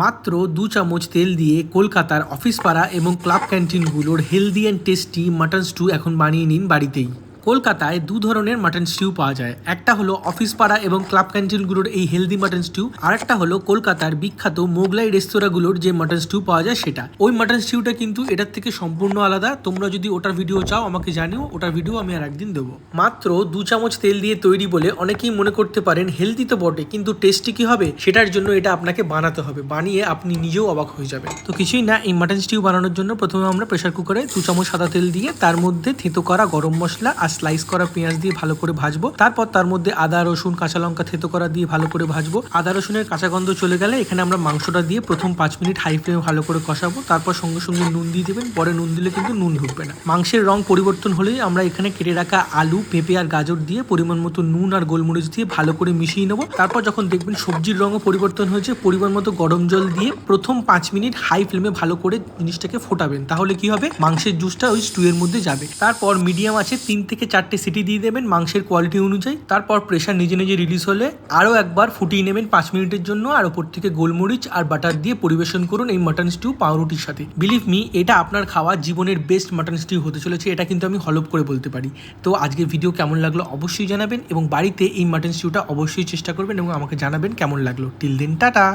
মাত্র দু চামচ তেল দিয়ে কলকাতার অফিস পাড়া এবং club ক্যান্টিনগুলোর healthy and tasty mutton stew এখন বানিয়ে নিন বাড়িতেই। কলকাতায় দু ধরনের মাটন স্টিউ পাওয়া যায়। একটা হলো অফিস পাড়া এবং ক্লাব ক্যান্টিনগুলোর এই হেলদি মাটন স্টিউ আর একটা হলো কলকাতার বিখ্যাত মোগলাই রেস্তোরাঁগুলোর যে মাটন স্টিউ পাওয়া যায় সেটা। ওই মাটন স্টিউটা কিন্তু এটার থেকে সম্পূর্ণ আলাদা। তোমরা যদি ওটার ভিডিও চাও, আমাকে জানিও, ওটার ভিডিও আমি আর একদিন দেবো। মাত্র দু চামচ তেল দিয়ে তৈরি বলে অনেকেই মনে করতে পারেন হেলদি তো বটে, কিন্তু টেস্টি কি হবে? সেটার জন্য এটা আপনাকে বানাতে হবে। বানিয়ে আপনি নিজেও অবাক হয়ে যাবেন। তো কিছুই না, এই মাটন স্টিউ বানানোর জন্য প্রথমে আমরা প্রেশার কুকারে দু চামচ সাদা তেল দিয়ে তার মধ্যে থেঁতো করা গরম মশলা আর স্লাইস করা পেঁয়াজ দিয়ে ভালো করে ভাজবো। তারপর তার মধ্যে আদা, রসুন, কাঁচা লঙ্কা, থেতো করা দিয়ে ভালো করে ভাজবো। আদা, রসুনের কাঁচা গন্ধ চলে গেলে এখানে আমরা মাংসটা দিয়ে প্রথম পাঁচ মিনিট হাই ফ্লেমে ভালো করে কষাবো। তারপর সঙ্গে সঙ্গে নুন দিয়ে দেবেন। পরে নুন দিলে কিন্তু নুন ঢুকবে না। মাংসের রং পরিবর্তন হলেই আমরা এখানে কেটে রাখা আলু, পেঁপে আর গাজর দিয়ে পরিমাণ মতো নুন আর গোলমরিচ দিয়ে ভালো করে মিশিয়ে নেব। তারপর যখন দেখবেন সবজির রঙও পরিবর্তন হয়েছে, পরিমাণ মতো গরম জল দিয়ে প্রথম পাঁচ মিনিট হাই ফ্লেমে ভালো করে জিনিসটাকে ফোটাবেন। তাহলে কি হবে? মাংসের জুসটা ওই স্টুয়ের মধ্যে যাবে। তারপর মিডিয়াম আছে তিন থেকে চারটে সিটি দিয়ে দেবেন মাংসের কোয়ালিটি অনুযায়ী। তারপর প্রেশার নিজে নিজে রিলিজ হলে আরও একবার ফুটিয়ে নেবেন পাঁচ মিনিটের জন্য আর ওপর থেকে গোলমরিচ আর বাটার দিয়ে পরিবেশন করুন এই মাটন স্টিউ পাউরুটির সাথে। বিলিভ মি এটা আপনার খাওয়া জীবনের বেস্ট মাটন স্টিউ হতে চলেছে, এটা কিন্তু আমি হলপ করে বলতে পারি। তো আজকে ভিডিও কেমন লাগল অবশ্যই জানাবেন এবং বাড়িতে এই মাটন স্টিউটা অবশ্যই চেষ্টা করবেন এবং আমাকে জানাবেন কেমন লাগল। টিল দিন টাটা!